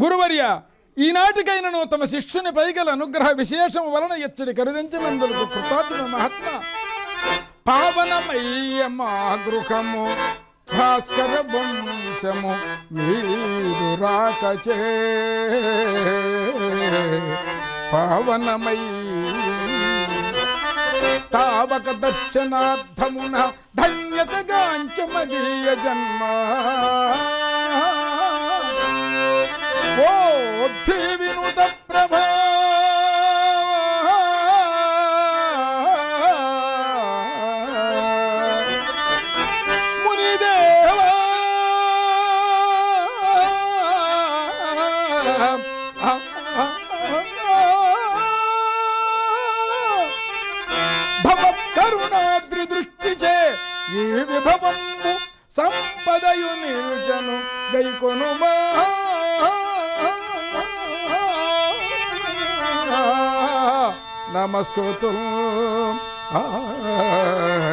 గురువర్య ఈనాటికైనను తమ శిష్యుని పైగల అనుగ్రహ విశేషము వలన ఎచ్చడి కరుదించినందులకు కృతార్థుడు మహాత్మ. పావనమయ్య మా గృహము భాస్కర వంశము మీరు రాకచే. పావనమయ్య తావక దర్శనార్థమున ధన్యతగాంచమదీయ జన్మ. వినుత ప్రభా మునిదేవా. భవత్కరుణాద్రి దృష్టిచే ఈ విభవంబు సంపదయు నిల్చను గైకొనుమా. நமஸ்கிருத்தும். ஆ.